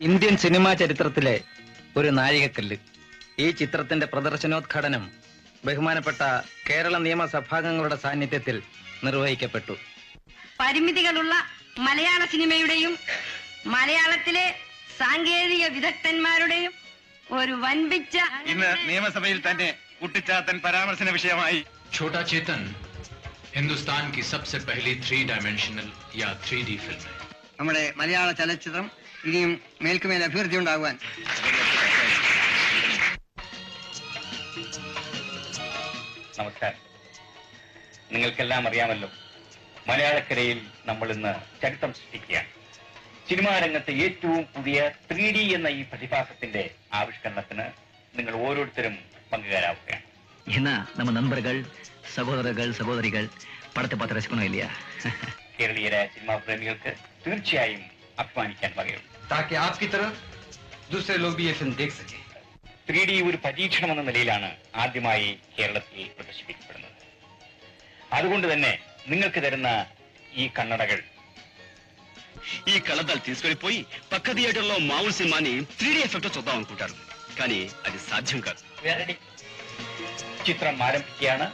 Indian cinema ചരിത്രത്തിലെ ഒരു നാഴികക്കല്ല്. ഈ ചിത്രത്തിന്റെ പ്രദർശനോദ്ഘാടനം ബഹുമാനപ്പെട്ട കേരള നിയമസഭാംഗങ്ങളുടെ സാന്നിധ്യത്തിൽ നിർവഹിക്കപ്പെട്ടു. പരിമിതികളുള്ള മലയാള സിനിമയുടെയും മലയാളത്തിലെ സാങ്കേതിക വിദഗ്ധന്മാരുടെയും ഒരു വൻപിച്ച ഇന്ന് നിയമസഭയിൽ തന്നെ കുട്ടിച്ചാത്തൻ പരാമർശന വിഷയമായി. ഛോട്ടാ ചേത്തൻ ഹിന്ദുസ്ഥാൻ കി സബ്സെ പഹലി ത്രീ ഡയമെൻഷനൽ യാ ത്രീ ഡി ഫിലിം നമ്മുടെ മലയാള ചലച്ചിത്രം ഇനിയും മേൽക്കുമേൽ അഭിവൃദ്ധി ഉണ്ടാകുവാൻ. നമസ്കാരം. നിങ്ങൾക്കെല്ലാം അറിയാമല്ലോ മലയാളക്കരയിൽ നമ്മൾ ഇന്ന് ചരിത്രം സൃഷ്ടിക്കുകയാണ്. സിനിമാ രംഗത്തെ ഏറ്റവും പുതിയ ത്രീ ഡി എന്ന ഈ പ്രതിഭാസത്തിന്റെ ആവിഷ്കരണത്തിന് നിങ്ങൾ ഓരോരുത്തരും പങ്കുകാരാവുകയാണ്. ഇന്ന് നമ്മ നമ്പറുകൾ സഹോദരകൾ സഹോദരികൾ പടത്തെ പത്ര രസക്കണമില്ല കേരളീയരായ സിനിമാ പ്രേമികൾക്ക് തീർച്ചയായും അപമാനിക്കാൻ വകയുണ്ട് താക്കി ആപ്കി തരം ദൂസരെ ലോക് ബി യേ ഫിലിം ദേഖ് സക്കെ ത്രീ ഡി ഒരു പരീക്ഷണം എന്ന നിലയിലാണ് ആദ്യമായി കേരളത്തിൽ പ്രദർശിപ്പിക്കപ്പെടുന്നത്. അതുകൊണ്ട് തന്നെ നിങ്ങൾക്ക് തരുന്ന ഈ കണ്ണടകൾ. ഈ కళదాలు తీసుకెళ్లిపోయి പക്ക థియేటర్ లో మామూలు సినిమాని എഫക്ട് డీ ఎఫెక్ట్ చూద్దాం അത് സാധ്യം കാണും ചിത്രം ആരംഭിക്കുകയാണ്.